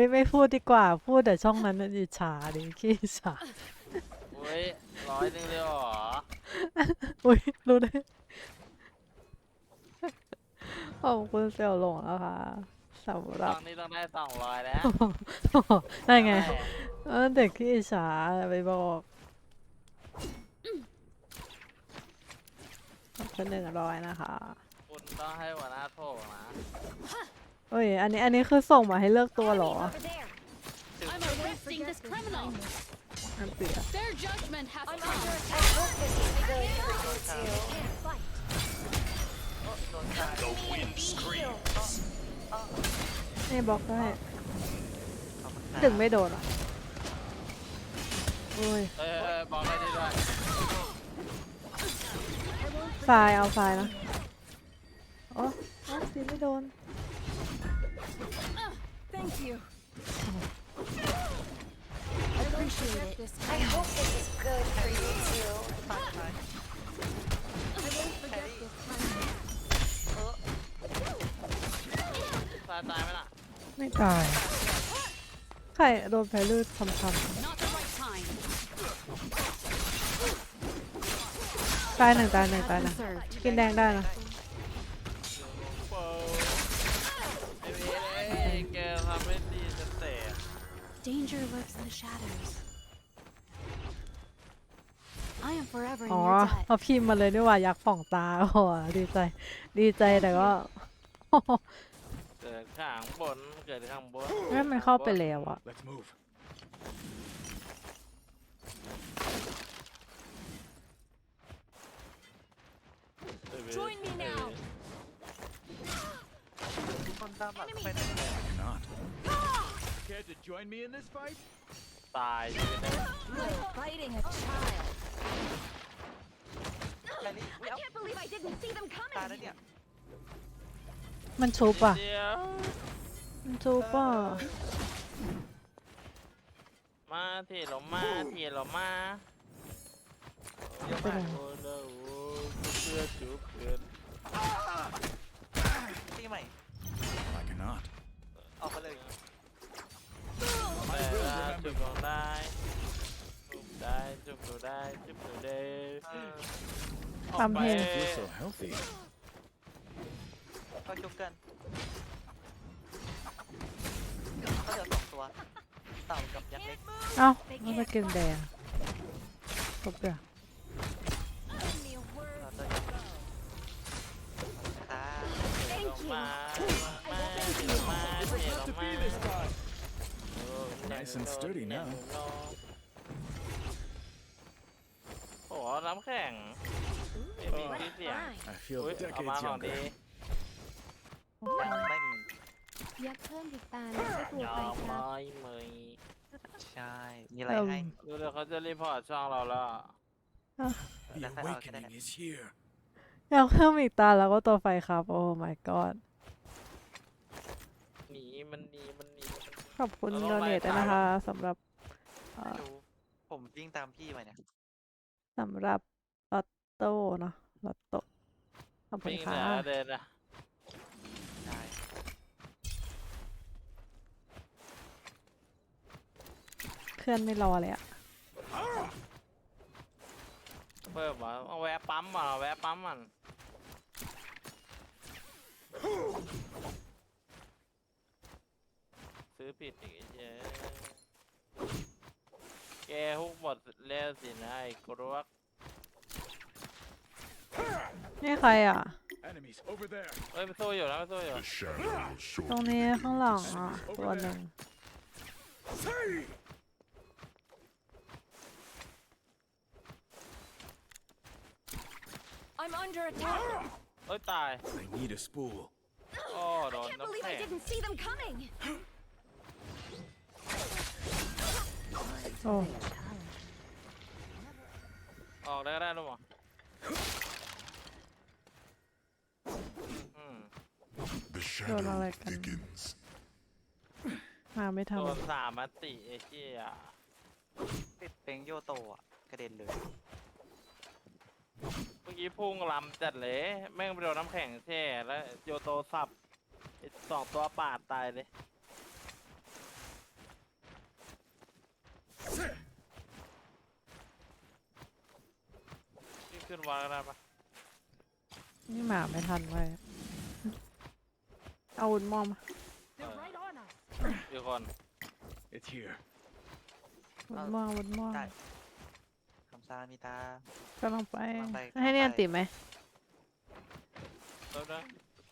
ไม่ไม่พูดดีกว่า พูดแต่ช่องนั้นน่ะอิจฉาดิขี้อิจฉาอุ้ยร้อยหนึงเลยเหรออุ้ยรู้ได้ขอบคุณเสี่ยวหลงนะคะสำหตรับ อนนี้ต้องได้สองร้อยแล้วได้ไงแม่เออเด็กขี้อิจฉาไปบอกขอบคุณหนึ่งร้อยนะคะ คุณต้องให้หัวหน้าโถนะ เอ้ย อันนี้อันนี้คือส่งมาให้เลือกตัวเหรอ Enemy over there. I'm arresting this criminal. อันเสีย Their judgment has I'm come. under attack. I hope this is good for you two. Can't fight. โดนตาย Need to be healed. นี่บล็อกได้ถึงไม่โดนอะโอ้ยเอ้ยเอ้ยบอกให้ดีด้วย ทรายเอาทรายนะโอ้โอ้ตีไม่โดน Thank you. Appreciate it. This I hope this is good for you two. I won't forget this time. ตายตายไหมล่ะไม่ตายใครโดนแผลลืดคำค Not the right time. ำตายหนึ่งตายหนึ่งตายหนึ่ง Served. กินแดงได้นะ Danger lurks in the shadows. I am forever in อ๋อ your debt. เขาพิมพ์มาเลยนี่หว่าอยากฝ่องตาโอ้โหดีใจ ดีใจแต่ก็ เกิดข้างบนเกิดข้างบนแม่มันเข้าไปแล้วอะ Let's move. เอ้ยเว้ย Join me now. คนตามหลังไป Not. Care to join me in this fight? ตายอยู่ใน Like fighting a child. I can't believe I didn't see them coming. มันชุบอะ เดียวมันชุบอะ มาทีเรามาทีเรามาไปไหนโอ้โหโอ้เพื่อจุ๊บเพื่อน จุ๊บลงได้จุ๊บได้จุ๊บดูได้จุ๊บดูได้เออทำเพลง Feel so healthy. ก็จุกกันก็เหลือสองตัวเต่ากับยักษ์เล็กเอ้ามันไปกินแดงจบเดี๋ยว Give me a word. เราตัวยักษ์ค่ะลงมาลงมาทีลงมาทีลงมา Nice and sturdy now. โอ้โหน้ำแข็งไม่มีที่เสียง I feel อุ้ยเอามา decades ของดี younger. ไม่มียักเพิ่มอีกตาแล้วก็ตัวยอไปมครับไม่เมยใช่ มีอะไรให้ดูเดี๋ยวเขาจะรีพอร์ตช่องเราแล้ว The That's how I was gonna awakening is here. อยากเพิ่มอีกตาแล้วก็ตัวไฟครับ โอ้ my god หนี มันหนีมันหนีมันหนีขอบคุณเราโดต้องไล่เนทด้วยตามนะคะสำหรับเอ่ไม่อรู้ผมวิ่งตามพี่มาเนี่ยสำหรับลอตโต้เนาะลอตโต้ขอบคุณวิ่งเหค่ะนือเดินนะได้เพื่อนไม่รอเลยอะเพิ่มเหรอเอาแวะปั๊มมาแวะปั๊มมัน ซื้อผิดอีกไอ้เย้แกฮุกหมดแล้วสินะไอ้กรวกนี่ใครอะ Enemies over there. เอ้ยไปสู้อยู่นะไปสู้อยู่ The shadows ตรงนี้ข้างหลังอะ ตัวหนึ่ง Say! I'm under attack. เอ้ยตาย I need a spool. โอ้โดน Can't น้ำ believe แข็ I ง didn't see them coming. โอ้ออกได้ก็ได้ลูกหมออืม The Don't shadow like 'em. thickens. มาไม่ทันโดนสามมติไอ้เหี้ยติดเป็งโยโตอะ กระเด็นเลย เมื่อกี้พุ่งลำจัดเลย แม่งไปโดนน้ำแข็งแช่แล้วโยโตสับไอ้สองตัวปาดตายเลย ขึ้นวางก็ได้ปะนี่หมาไม่ทันไว้ยเอาวุ้นมอมมา They're right on us. อีกคน It's here. วุ้นมอมวุ้นมอมได้คำซามีตา กำลังไป กำลังไปให้เนี่ยกำลังไปติดไหมตัวนึง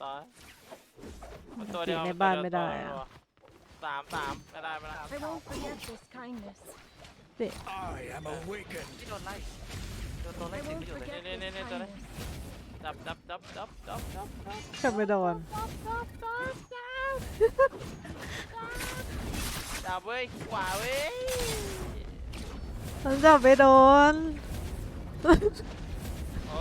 ตายมันตัวเดียวติดในมับ้านตัวไม่เยวได้ตัวอะเดียวสามสามไม่ได้ไม่ได้ I won't forget this kindness. I am awakened. ที่โดนไล่ โดนตัวไล่ I ติด won't ไม่หยุดเลย forget Nee, nee, this nee, nee, sorry. kindness. จับจับจับจับจับจับจับจับไปโดนจับเว้ยขวาเว้ยมันจับไปโดน โอ้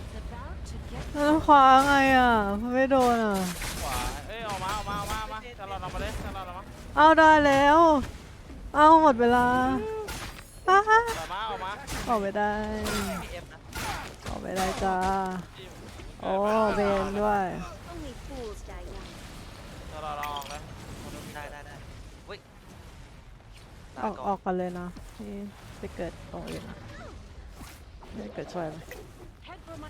It's about to get แล้วคว้าไงอะมันไม่โดนอะ ขวาเอ้ยออกมาออกมาออกมาออกมาตลอดออกมาเลยตลอดออกมาเอาได้แล้ว เอาหมดเวลาอ้าออกมาออกมาออกไม่ได้มีเอ็มนะออกไม่ได้จ้าจิ้มโอ้เบนด้วย only fools die young. ตลอดออกเลยได้ได้ได้เว้ยออกออกกันเลยนะนี่ไปเกิดตรงอื่นนะไม่เกิดช่วยไหม Head for my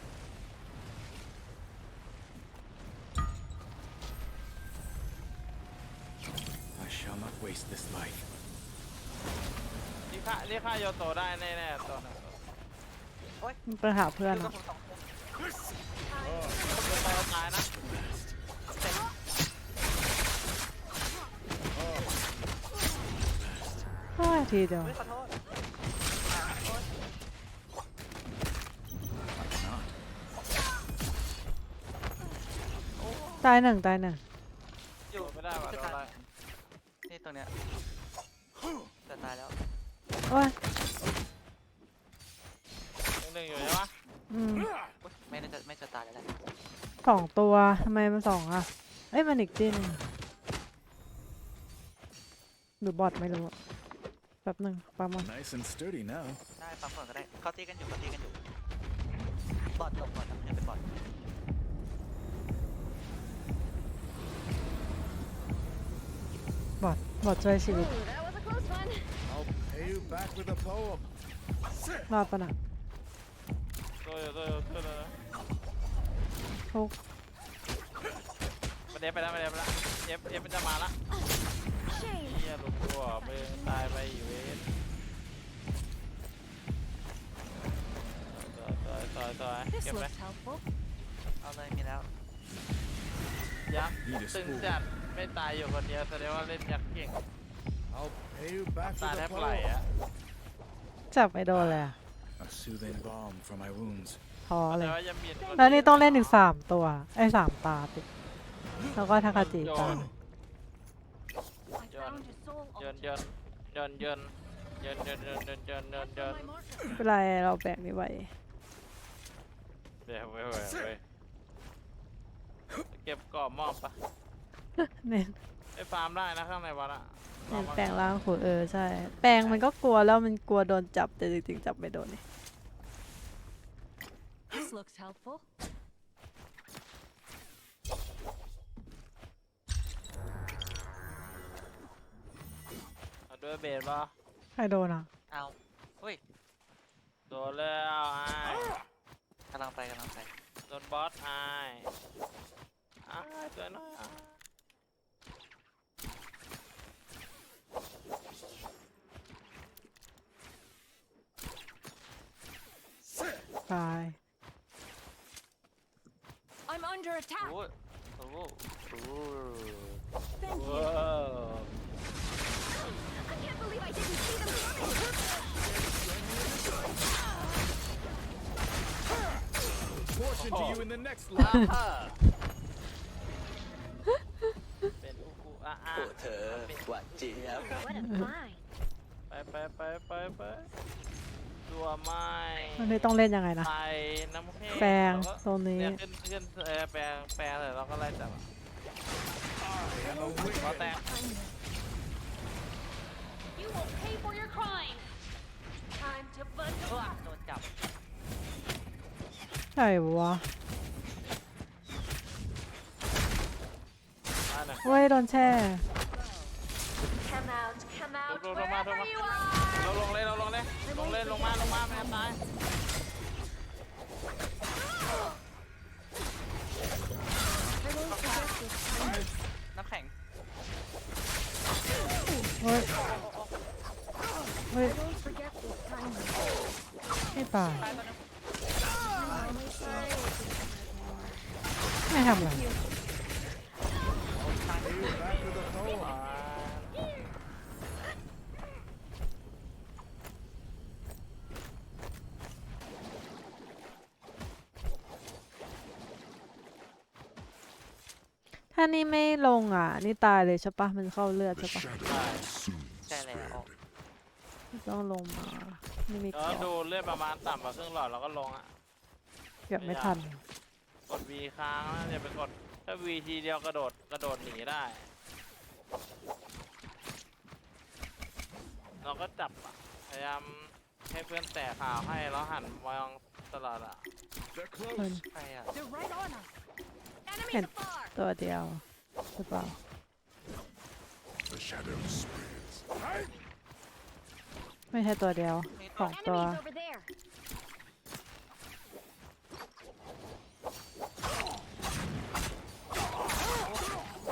เรียกค่าเรียกค่าโยโตได้แน่ๆตัวหนึงมันไปหาเพื่อนอยู่กับอะผมสองคนโยโตตายนะโอ้ยทีเดียวเฮ้ยขอโทษ ตายหนึ่งตายหนึ่งอยู่ไม่ได้ว่ะโดนอะไรนี่ตรงเนี้ยจะตายแล้วโอ้ยหนึ่งอยู่ใช่ปะอืมอุ๊ยไม่น่าจะไม่จะตายแล้วแหละสองตัวทำไมมันสองอะ เอ้ยมันอีกที่หนึงหรือบอทไม่รู้อะแป๊บหนึ่งปามัน Nice and sturdy now. ได้ปั๊มก่อนก็ได้เขาตีกันอยู่เขาตีกันอยู่บอดหลบก่อนนะไม่ใช่เป็นบอดบอทบอทช่วยชีวิต Ooh, that was a close one. I'll pay you back with a poem. รอดปะน่ะตัวอยู่ตัวอยู่ตัวเลยทุกมันเดฟไปแล้วมันเดฟไปแล้วเอฟเอฟมันจะมาละ Shame. เฮียลูกตัวมึงตายไปอีเวนต่อยต่อยต่อย This เก็บไหม looks helpful. เอาเลยมีแล้วยักษ์ตึงจัดไม่ตายอยู่คนเดียวแสดงว่าเล่นยักษ์เก่ง I'll pay you back ตาย with แท a บไหล poem. อะจับไม่โดนเลยอะ A soothing balm for my wounds. ท้อเลแต่ย ว่ายังมีคแล้วนี่ต้องเล่นอีกสามตัว ไอ้ยสามตาติดแล้วก็ทาคาจิตา I found a soul ยน altar. ยนยนยนยนยนยนยนยนยน Head ย for น my marker. เป็นไรเราแบกไม่ไหวเดี๋ยวเว้ยเว้ยเว้ยเก็บกรอบมอบปะเน้นไปฟาร์มได้นะข้างในวัดอะ เน้นแปลงร่างขู่เออใช่ แปลงมันก็กลัวแล้วมันกลัวโดนจับแต่จริงๆจับไม่โดนนี่ This looks helpful. เอาด้วยเบสปะใครโดนอะเอาเฮ้ยโดนแล้วไอ้ายกำลังไปกำลังไปโดนบอสไอ้ายอ้ายตัวน้อยอ้าย ตาย I'm under attack. โอ้ยโอ้โหโอ้โห Thank ว้ you. าว I can't believe I didn't see them coming. Fortune Oh. to you in the next อ้า life. ฮ่าเป็นอูอูอาอา โอ้เธอหวานเจี๊ยบ What a find. ไปไปไปไปไป ตัวไม้วันนี้ต้องเล่นยังไงนะไปน้ำแข็งแปลงล้วก็ตรงนี้ เนี่ยขึ้นขึ้นเออแปลงแปลงเลยเราก็ไล่จับอะ I am ขอแต awakened. ก Kindness. You will pay for your crime. Time to bundle up. โดนจับใช่วะอ่าน่ะเว้ยโดนแช่ Come out Come ล out งลงลงมาลง wherever มา you are. เราลงเลยเราลงเลยล งเลยลงมาลงมาแม่ตาย I won't forget this kindness. น้ำแข็งเฮ้ยเฮ้ย I won't forget this kindness. ไม่ตายตายตัวนึง I'm only sorry I didn't have more. ไม่ทำอะไร ถ้านี่ไม่ลงอะ นี่ตายเลยใช่ปะมันเข้าเลือด The ใช่ปะ shadows soon ใช่แล้ว spread. ต้องลงมาไม่มีแล้วเกี่ยวดูเลือดประมาณต่ำกว่าครึ่งหลอดเราก็ลงอะเกือบไม่ทัน กด V ค้างนะอย่าไปกด ถ้า V ทีเดียวกระโดดกระโดดหนีได้ เราก็จับอะพยายามให้เพื่อนแตะข่าวให้แล้วหันมองตลอดอะ They're เพิ่น close. ใครอะ They're right on us. Enemies Can- afar. ตัวเดียวหรือเปล่า The shadows spreads. ไม่ใช่ตัวเดียวสองตัว Enemies over there.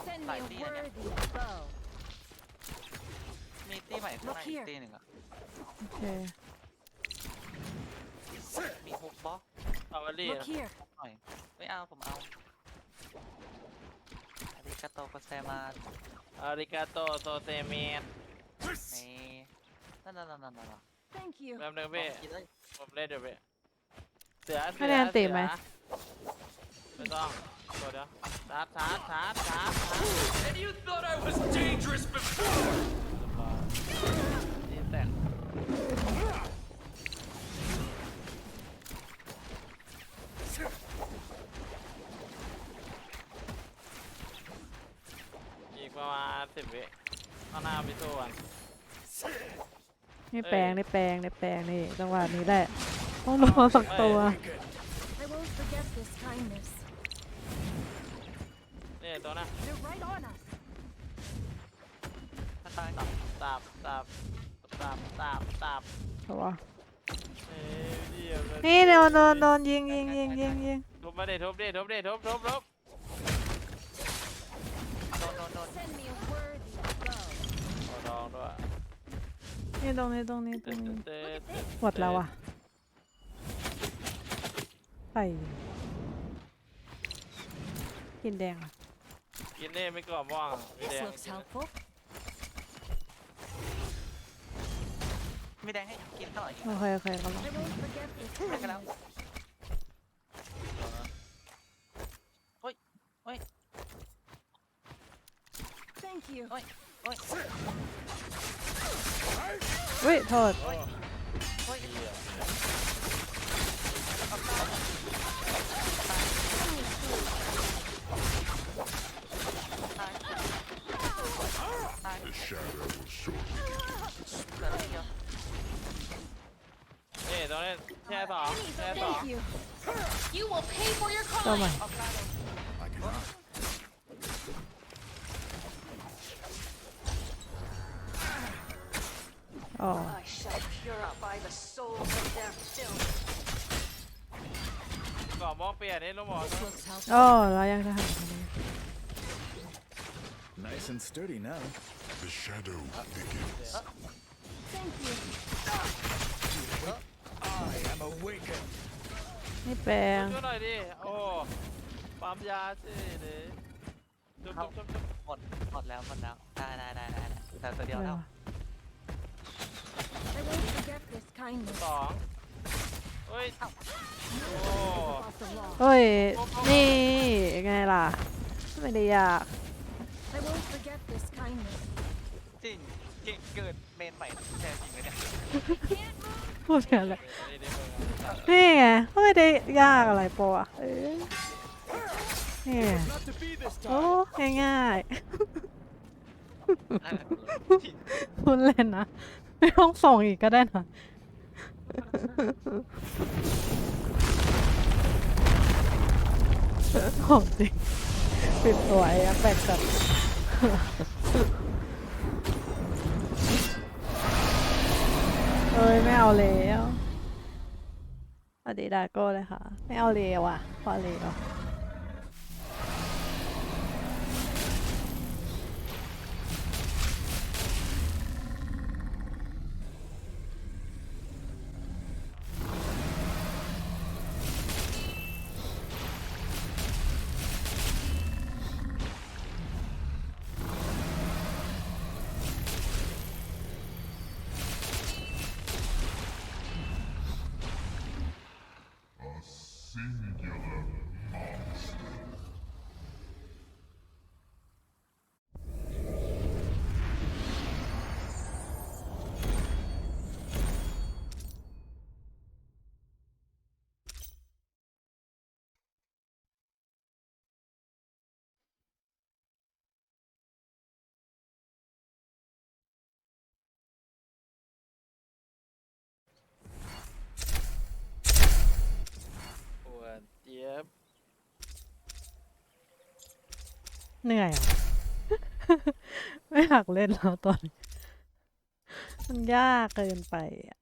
Send me a Like the end. worthy foe. มีตี้ใหม่ข้างใน Look อีก here. ตี้หนึ่งอะ โอเคมีฮุกบล็อก เอาวารี Look here. หน่อย ไม่เอาผมเอาอาริกาโตโกเซมาอาริกาโตโซเซเมนนี่นั่นนั่นนั่นนั่นนั่น Thank you. แป๊บนึงพี่กินเลยผมเล่นเดี๋ยวพี่เสือไม่ได้อันติไหม ไม่ต้องตัวเดียวชาร์จชาร์จชาร์จชาร์จชาร์จ And you thought I was dangerous before! นี่แตกอีก ประมาณสิบวิข้างหน้าพี่สู้กันนี่แปลงนี่แปลงนี่แปลงนี่จังหวะนี้แหละต้องรอสักตัว I won't forget this kindness. นี่ตัวนะ They're right on us. ถ้าตายตับตับตับตับตับตับตัวเอ้ยเดี๋ยวเลยนี่โดนโดนโดนยิงยิงยิงยิงยิงทุบมาดิทุบดิทุบดิทุบทุบทุบโดนโดนโดน Send me นี่ตรงนี้ตรงนี้ตรเต้งนนี้เต้นเต้นหมดแล้วอะไปกินแดงอะกินนี่ไม่กรอบม่วงอะมีแด This ง looks helpful. มีแดงให้กินเท่าไหร่อยอีกโอเคโอเคก็ลอง I won't forget this ให้กันแล้ว kindness. โอ้ยโอ้ย Thank you. โอ้ย โอ้ยอุ้ยโทษโอ้ยตาย The shadow will shortly begin to spread. เหลือนิดเดียวนี่ต จะหันคนนี้ Nice and sturdy now. The shadow begins. Thank you. I am awakened. นี่แปลงช่วยหน่อยดิ โอ้ปั๊มยาสิเด้จุ๊บจุ๊บจุ๊บจุ๊บหมดหมดแล้วหมดแล้วได้ได้ได้ได้ได้แต่ตัวเดียวแล้แล้วว I won't forget this kindness. สอง เฮ้ยโอ้ Off the wall. เฮ้ย นี่ไงล่ะ ไม่ได้ยาก I won't forget this kindness. จริงเก่งเกินเมนใหม่แท้จริงเลยเนี่ยพูดกันเลยนี่นี่มึงอะนี่ไงไม่ได้ยากอะไรปะวะเอ้ยนี่ไง Not to be this โอ้ time. ง่ายอะจริงๆพูดเล่นนะ ไม่ต้องส่งอีกก็ได้นะ ของจริงปิดตัวยอ้แปลกแบบเอ้ยไม่เอาแล้วสวัดีตดาโก้เลยค่ะ ไม่เอาเลวอะพอเลว จี๊เหนื่อยไม่อยากเล่นแล้วตอนมันยากเกินไปอะ